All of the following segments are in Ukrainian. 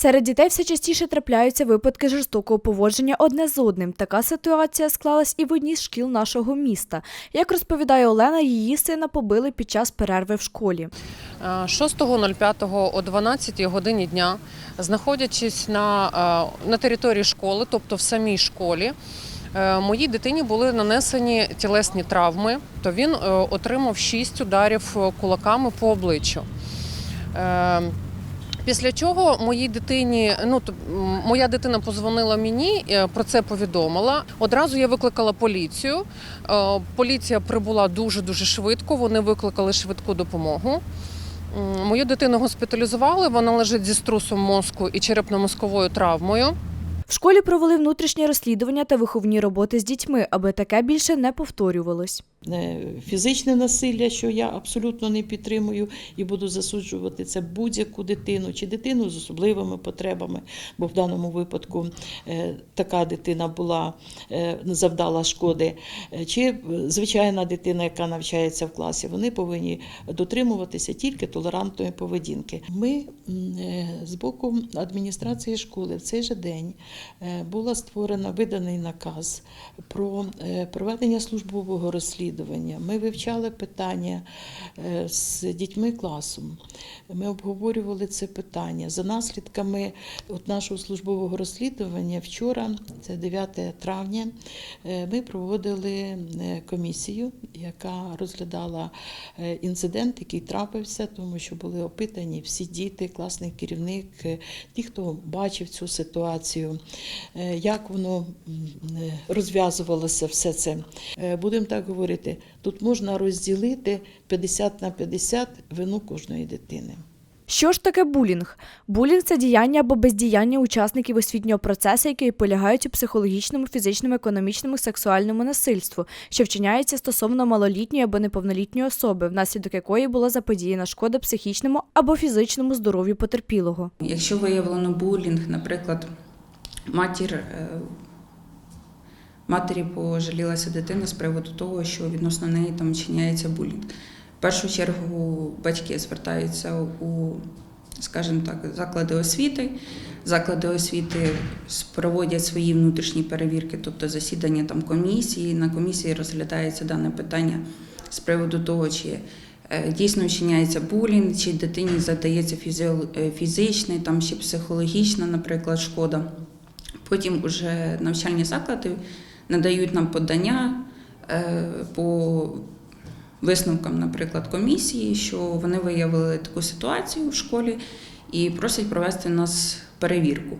Серед дітей все частіше трапляються випадки жорстокого поводження одне з одним. Така ситуація склалась і в одній з шкіл нашого міста. Як розповідає Олена, її сина побили під час перерви в школі. Е, 6.05 о 12 годині дня, знаходячись на, е, на території школи, тобто в самій школі, е, моїй дитині були нанесені тілесні травми, то він е, отримав 6 ударів кулаками по обличчю. Після чого моїй дитині, ну моя дитина позвонила мені, е, про це повідомила. Одразу я викликала поліцію. Е, Поліція прибула дуже дуже швидко. Вони викликали швидку допомогу. Мою дитину госпіталізували. Вона лежить зі струсом мозку і черепно-мозковою травмою. В школі провели внутрішнє розслідування та виховні роботи з дітьми, аби таке більше не повторювалось. Е, фізичне насилля, що я абсолютно не підтримую і буду засуджувати це будь-яку дитину чи дитину з особливими потребами, бо в даному випадку е, така дитина була е, завдала шкоди, чи звичайна дитина, яка навчається в класі, вони повинні дотримуватися тільки толерантної поведінки. Ми з боку адміністрації школи в цей же день була створена виданий наказ про проведення службового розслідування. Ми вивчали питання е, з дітьми класу. Ми обговорювали це питання за наслідками от нашого службового розслідування. Вчора, це 9 травня, е, ми проводили е, комісію, яка розглядала інцидент, який трапився, тому що були опитані всі діти, класний керівник, ті, хто бачив цю ситуацію, як воно розв'язувалося все це. Будемо так говорити, тут можна розділити 50 на 50 вину кожної дитини. Що ж таке булінг? Булінг це діяння або бездіяння учасників освітнього процесу, які полягають у психологічному, фізичному, економічному, сексуальному насильству, що вчиняється стосовно малолітньої або неповнолітньої особи, внаслідок якої була заподіяна шкода психічному або фізичному здоров'ю потерпілого. Якщо виявлено булінг, наприклад, матір, е, матері пожалілася дитина з приводу того, що відносно неї там вчиняється булінг. В першу чергу батьки звертаються у, скажімо так, заклади освіти. Заклади освіти проводять свої внутрішні перевірки, тобто засідання там комісії. На комісії розглядається дане питання з приводу того, чи е, дійсно вчиняється булінг, чи дитині задається е, фізичний там, чи психологічна, наприклад, шкода. Потім уже навчальні заклади надають нам подання е, по висновкам, наприклад, комісії, що вони виявили таку ситуацію в школі і просять провести у нас перевірку.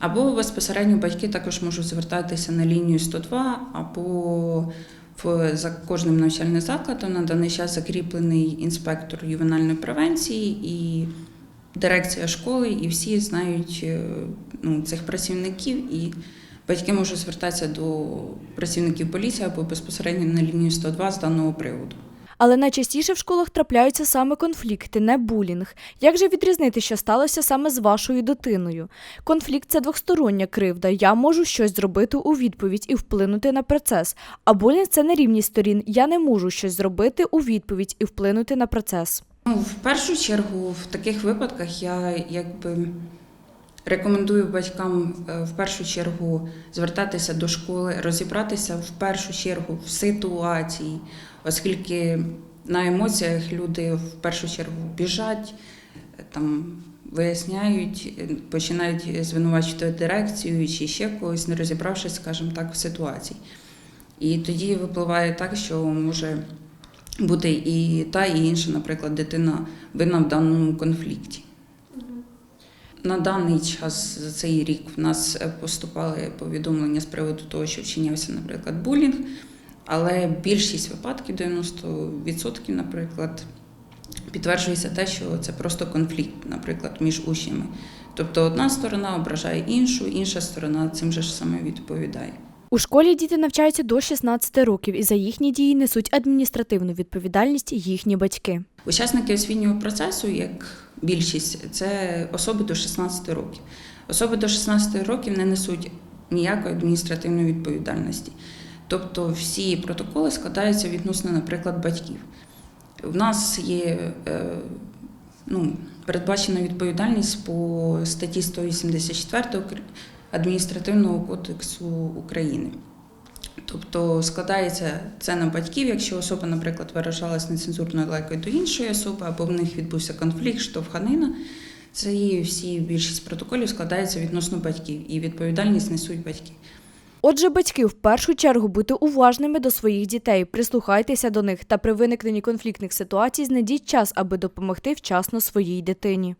Або безпосередньо батьки також можуть звертатися на лінію 102, або за кожним навчальним закладом на даний час закріплений інспектор ювенальної превенції і дирекція школи, і всі знають е, ну, цих працівників, і батьки можуть звертатися до працівників поліції або безпосередньо на лінію 102 з даного приводу. Але найчастіше в школах трапляються саме конфлікти, не булінг. Як же відрізнити, що сталося саме з вашою дитиною? Конфлікт це двостороння кривда. Я можу щось зробити у відповідь і вплинути на процес. А булінг це нерівність сторін. Я не можу щось зробити у відповідь і вплинути на процес. Ну, в першу чергу, в таких випадках я якби рекомендую батькам е, в першу чергу звертатися до школи, розібратися в першу чергу в ситуації, оскільки на емоціях люди в першу чергу біжать, е, там виясняють, е, починають звинувачувати дирекцію чи ще когось, не розібравшись, скажімо так, в ситуації. І тоді випливає так, що може бути і та, і інша, наприклад, дитина винна в даному конфлікті. На даний час за цей рік в нас е, поступали повідомлення з приводу того, що вчинявся, наприклад, булінг, але більшість випадків, 90%, наприклад, підтверджується те, що це просто конфлікт, наприклад, між учнями. Тобто одна сторона ображає іншу, інша сторона цим же ж саме відповідає. У школі діти навчаються до 16 років і за їхні дії несуть адміністративну відповідальність їхні батьки. Учасники освітнього процесу, як більшість, це особи до 16 років. Особи до 16 років не несуть ніякої адміністративної відповідальності. Тобто всі протоколи складаються відносно, наприклад, батьків. У нас є е, ну, передбачена відповідальність по статті 184 Укр- адміністративного кодексу України. Тобто складається це на батьків, якщо особа, наприклад, виражалась нецензурною лайкою до іншої особи, або в них відбувся конфлікт, штовханина. Це і всі більшість протоколів складається відносно батьків, і відповідальність несуть батьки. Отже, батьки в першу чергу будьте уважними до своїх дітей, прислухайтеся до них та при виникненні конфліктних ситуацій знайдіть час, аби допомогти вчасно своїй дитині.